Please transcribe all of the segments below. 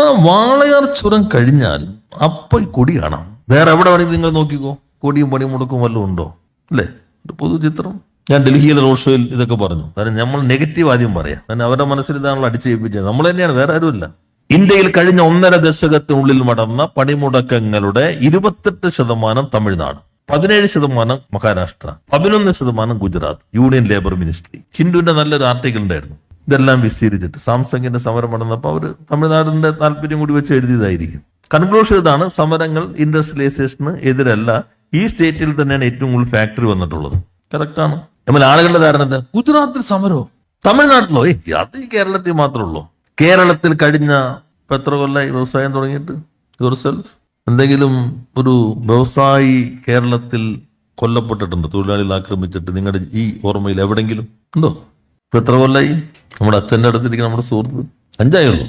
ആ വാളയാർ ചുരം കഴിഞ്ഞാൽ അപ്പൊ കൊടി കാണാം. വേറെ എവിടെ വേണമെങ്കിൽ നിങ്ങൾ നോക്കിക്കോ. കൊടിയും പണിമുടക്കും മുടക്കും വല്ലതും ഉണ്ടോ? അല്ലേ? ഒരു പൊതുചിത്രം. ഞാൻ ഡൽഹിയിലെ റോഡ് ഷോയിൽ ഇതൊക്കെ പറഞ്ഞു. കാരണം നമ്മൾ നെഗറ്റീവ് ആദ്യം പറയാം. കാരണം അവരുടെ മനസ്സിൽ ഇതാണല്ലോ അടിച്ചേൽപ്പിച്ചത്. നമ്മൾ തന്നെയാണ് വേറെ ആരുമില്ല. ഇന്ത്യയിൽ കഴിഞ്ഞ ഒന്നര ദശകത്തിനുള്ളിൽ നടന്ന പണിമുടക്കങ്ങളുടെ ഇരുപത്തെട്ട് ശതമാനം തമിഴ്നാട് പതിനേഴ് ശതമാനം മഹാരാഷ്ട്ര പതിനൊന്ന് ശതമാനം ഗുജറാത്ത് യൂണിയൻ ലേബർ മിനിസ്ട്രി. ഹിന്ദുവിന്റെ നല്ലൊരു ആർട്ടിക്കിൾ ഉണ്ടായിരുന്നു. ഇതെല്ലാം വിസ്തീരിച്ചിട്ട്. സാംസങ്ങിന്റെ സമരം നടന്നപ്പോൾ അവർ തമിഴ്നാടിന്റെ താല്പര്യം കൂടി വെച്ച് എഴുതിയതായിരിക്കും. കൺക്ലൂഷൻ ഇതാണ് സമരങ്ങൾ ഇൻഡസ്ട്രിയലൈസേഷന് എതിരല്ല. ഈ സ്റ്റേറ്റിൽ തന്നെയാണ് ഏറ്റവും കൂടുതൽ ഫാക്ടറി വന്നിട്ടുള്ളത്. കറക്റ്റാണ് എന്നാൽ ആളുകളുടെ ധാരണ എന്താ? ഗുജറാത്തിൽ സമരോ? തമിഴ്നാട്ടിലോ? ഏ അത് ഈ കേരളത്തിൽ മാത്രമേ ഉള്ളൂ. കേരളത്തിൽ കഴിഞ്ഞ എത്ര കൊല്ലായി വ്യവസായം തുടങ്ങിയിട്ട് യുവർസെൽഫ് എന്തെങ്കിലും ഒരു വ്യവസായി കേരളത്തിൽ കൊല്ലപ്പെട്ടിട്ടുണ്ട് തൊഴിലാളികൾ ആക്രമിച്ചിട്ട് നിങ്ങളുടെ ഈ ഓർമ്മയിൽ എവിടെങ്കിലും ഉണ്ടോ? ഇപ്പൊ എത്ര കൊല്ലായി? നമ്മുടെ അച്ഛന്റെ അടുത്തിരിക്കുന്ന നമ്മുടെ സുഹൃത്ത്. അഞ്ചായുള്ളൂ.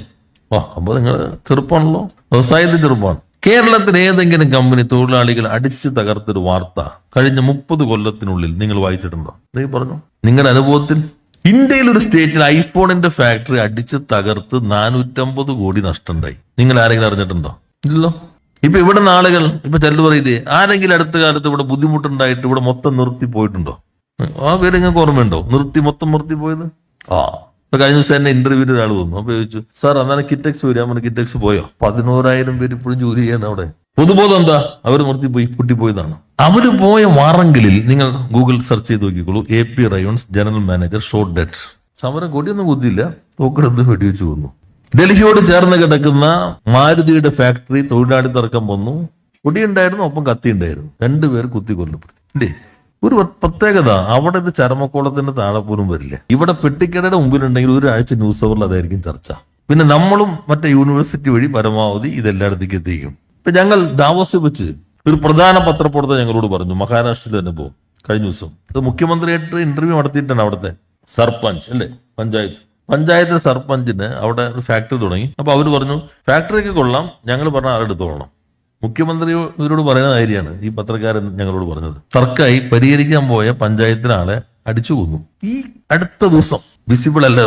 വാ അപ്പോൾ നിങ്ങൾ ചെറുപ്പമാണല്ലോ വ്യവസായത്തിൽ ചെറുപ്പമാണ് കേരളത്തിൽ ഏതെങ്കിലും കമ്പനി തൊഴിലാളികൾ അടിച്ചു തകർത്തൊരു വാർത്ത കഴിഞ്ഞ മുപ്പത് കൊല്ലത്തിനുള്ളിൽ നിങ്ങൾ വായിച്ചിട്ടുണ്ടോ? നീ പറഞ്ഞു. നിങ്ങളുടെ അനുഭവത്തിൽ? ഇന്ത്യയിൽ ഒരു സ്റ്റേറ്റിൽ ഐഫോണിന്റെ ഫാക്ടറി അടിച്ച് തകർത്ത് നാനൂറ്റമ്പത് കോടി നഷ്ടമുണ്ടായി. നിങ്ങൾ ആരെങ്കിലും അറിഞ്ഞിട്ടുണ്ടോ? ഇല്ലല്ലോ. ഇപ്പൊ ഇവിടെ ആളുകൾ ഇപ്പൊ ചെല്ലു പറയില്ലേ ആരെങ്കിലും അടുത്ത കാലത്ത് ഇവിടെ ബുദ്ധിമുട്ടുണ്ടായിട്ട് ഇവിടെ മൊത്തം നിർത്തി പോയിട്ടുണ്ടോ? ആ പേര് നിങ്ങൾക്ക് ഓർമ്മയുണ്ടോ? നിർത്തി മൊത്തം നിർത്തി പോയത്? ആ. ഇപ്പൊ കഴിഞ്ഞ ദിവസം എന്നെ ഇന്റർവ്യൂവിന് ഒരാൾ വന്നു. അപ്പൊ ചോദിച്ചു സാർ അന്നാണ് കിറ്റക്സ് വരിക. നമ്മൾ കിറ്റക്സ് പോയോ? പതിനോരായിരം പേര് ഇപ്പോഴും ജോലി ചെയ്യാണ് അവിടെ. പൊതുബോധം എന്താ? അവർ നിർത്തി പോയി പൊട്ടിപ്പോയതാണ് അവർ പോയ വാറങ്കലിൽ നിങ്ങൾ ഗൂഗിൾ സെർച്ച് ചെയ്ത് നോക്കിക്കോളൂ. A P Rayons general manager short debt സമരം കൊടിയൊന്നും കുത്തിയില്ല തോക്കെടുത്ത് വെടിവെച്ച് വന്നു. ഡൽഹിയോട് ചേർന്ന് കിടക്കുന്ന മാരുതിയുടെ ഫാക്ടറി തൊഴിലാളി തർക്കം വന്നു. കൊടിയുണ്ടായിരുന്നു ഒപ്പം കത്തി ഉണ്ടായിരുന്നു രണ്ടുപേർ കുത്തി കൊല്ലപ്പെടുത്തി ഒരു പ്രത്യേകത അവിടെ ഇത് ചരമക്കോളത്തിന്റെ താഴെ പോലും വരില്ല. ഇവിടെ പെട്ടിക്കടയുടെ മുമ്പിലുണ്ടെങ്കിൽ ഒരാഴ്ച ന്യൂസ് അവറിൽ അതായിരിക്കും ചർച്ച. പിന്നെ നമ്മളും മറ്റേ യൂണിവേഴ്സിറ്റി വഴി പരമാവധി ഇതെല്ലായിടത്തേക്ക് എത്തിക്കും. ഇപ്പൊ ഞങ്ങൾ ദാവോസിൽ വെച്ച് ഒരു പ്രധാന പത്രപ്രവർത്തകർ ഞങ്ങളോട് പറഞ്ഞു. മഹാരാഷ്ട്രയിൽ തന്നെ പോകും. കഴിഞ്ഞ ദിവസം. ഇത് മുഖ്യമന്ത്രിയായിട്ട് ഇന്റർവ്യൂ നടത്തിയിട്ടാണ് അവിടുത്തെ സർപഞ്ച് അല്ലേ? പഞ്ചായത്ത്. പഞ്ചായത്തിലെ സർപഞ്ചിന് അവിടെ ഒരു ഫാക്ടറി തുടങ്ങി. അപ്പൊ അവർ പറഞ്ഞു ഫാക്ടറിക്ക് കൊള്ളാം. ഞങ്ങൾ പറഞ്ഞ ആളെടുത്തോളണം മുഖ്യമന്ത്രി ഇവരോട് പറയുന്ന കാര്യമാണ് ഈ പത്രക്കാരൻ ഞങ്ങളോട് പറഞ്ഞത്. തർക്കായി പരിഹരിക്കാൻ പോയ പഞ്ചായത്തിലാളെ അടിച്ചു കൊന്നു. ഈ അടുത്ത ദിവസം വിസിബിൾ അല്ല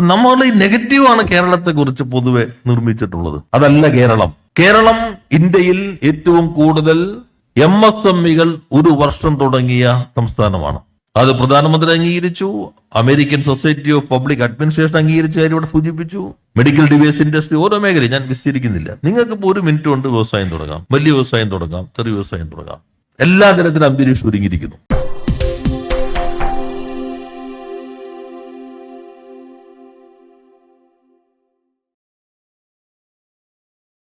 നമ്മൾ ഈ നെഗറ്റീവാണ് കേരളത്തെ കുറിച്ച് പൊതുവെ നിർമ്മിച്ചിട്ടുള്ളത്. അതല്ല കേരളം. കേരളം ഇന്ത്യയിൽ ഏറ്റവും കൂടുതൽ എം എസ് എം ഇകൾ ഒരു വർഷം തുടങ്ങിയ സംസ്ഥാനമാണ്. അത് പ്രധാനമന്ത്രി അംഗീകരിച്ചു. American society of public administration അംഗീകരിച്ച കാര്യം ഇവിടെ സൂചിപ്പിച്ചു. മെഡിക്കൽ ഡിവൈസ് ഇൻഡസ്ട്രി ഓരോ മേഖലയും ഞാൻ വിസ്തരിക്കുന്നില്ല. നിങ്ങൾക്ക് ഒരു മിനിറ്റ് കൊണ്ട് വ്യവസായം തുടങ്ങാം. വലിയ വ്യവസായം തുടങ്ങാം. ചെറിയ വ്യവസായം തുടങ്ങാം. എല്ലാ തരത്തിലും അന്തരീക്ഷം ഒരുങ്ങിയിരിക്കുന്നു.